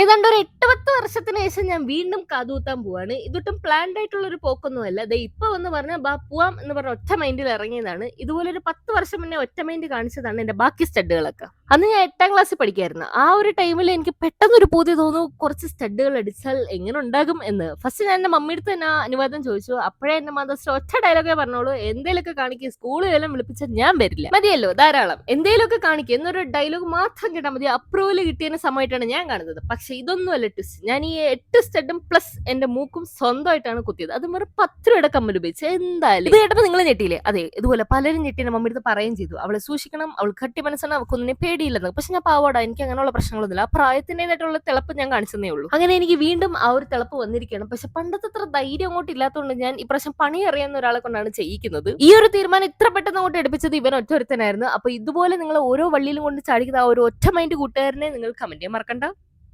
ഏതാണ്ട് ഒരു എട്ട് പത്ത് വർഷത്തിന് ശേഷം ഞാൻ വീണ്ടും കാതൂത്താൻ പോവാണ്. ഇതൊട്ടും പ്ലാൻഡ് ആയിട്ടുള്ള ഒരു പോക്കൊന്നുമല്ല. ദേ ഇപ്പൊ വന്ന് പറഞ്ഞ ബാ പോവാം എന്ന് പറഞ്ഞ ഒറ്റ മൈൻഡിൽ ഇറങ്ങിയതാണ്. ഇതുപോലെ ഒരു പത്ത് വർഷം മുന്നേ ഒറ്റ മൈൻഡ് കാണിച്ചതാണ് എന്റെ ബാക്കി സ്റ്റഡുകളൊക്കെ അന്ന് ഞാൻ എട്ടാം ക്ലാസ്സിൽ പഠിക്കായിരുന്നു. ആ ഒരു ടൈമിൽ എനിക്ക് പെട്ടെന്ന് ഒരു പൂതി തോന്നുന്നു കുറച്ച് സ്റ്റഡുകൾ അടിച്ചാൽ എങ്ങനെ ഉണ്ടാകും എന്ന്. ഫസ്റ്റ് ഞാൻ എന്റെ മമ്മിയുടെ തന്നെ അനുവാദം ചോദിച്ചു. അപ്പോഴേ എന്റെ മാതാശ്രീ ഒറ്റ ഡയലോഗേ പറഞ്ഞോളൂ. എന്തേലൊക്കെ സ്കൂളിൽ എല്ലാം വിളിപ്പിച്ചാൽ ഞാൻ വരില്ല. മതിയല്ലോ ധാരാളം. എന്തേലൊക്കെ കാണിക്കുക എന്നൊരു ഡയലോഗ് മാത്രം കേട്ടാൽ മതി. അപ്രൂവൽ കിട്ടിയതിന് സമയത്താണ് ഞാൻ കാണുന്നത്. പക്ഷെ ഇതൊന്നുമല്ല ട്വിസ്റ്റ് ഞാൻ ഈ എട്ട് സ്റ്റഡും പ്ലസ് എന്റെ മൂക്കും സ്വന്തമായിട്ടാണ് കുത്തിയത്. അത് വെറും പത്ത് രൂപയുടെ കമ്മൽ ഉപയോഗിച്ച്. എന്തായാലും. ഇത് കേട്ടപ്പോൾ നിങ്ങൾ ഞെട്ടിയില്ലേ? അതെ ഇതുപോലെ പലരും ഞെട്ടി എന്റെ മമ്മി അടുത്ത് പറയുകയും ചെയ്തു. അവളെ സൂക്ഷിക്കണം അവൾ കട്ടി മനസ്സാണ് അവൾക്കൊന്നിനെ പേടിയില്ലെന്ന് പക്ഷെ ഞാൻ പാവാടാ എനിക്ക് അങ്ങനെയുള്ള പ്രശ്നങ്ങളൊന്നുമില്ല. ആ പ്രായത്തിന്റെതായിട്ടുള്ള തിളപ്പ് ഞാൻ കാണിച്ചതേ ഉള്ളൂ. അങ്ങനെ എനിക്ക് വീണ്ടും ആ ഒരു തിളപ്പ് വന്നിരിക്കുകയാണ്. പക്ഷെ പണ്ടത്തെ അത്ര ധൈര്യം അങ്ങോട്ട് ഇല്ലാത്തതുകൊണ്ട് ഞാൻ ഇപ്രാവശ്യം പണി അറിയാവുന്ന ഒരാളെ കൊണ്ടാണ് ചെയ്യിക്കുന്നത്. ഈ ഒരു തീരുമാനം ഇത്ര പെട്ടെന്ന് അങ്ങോട്ട് എടുപ്പിച്ചത് ഇവൻ ഒറ്റ ഒരുത്തനായിരുന്നു അപ്പൊ ഇതുപോലെ നിങ്ങൾ ഓരോ വള്ളിയിലും കൊണ്ട് ചാടിക്കുന്ന ആ ഒരു ഒറ്റ മൈൻഡ് കൂട്ടുകാരനെ നിങ്ങൾ കമന്റ് ചെയ്യാൻ മറക്കണ്ട.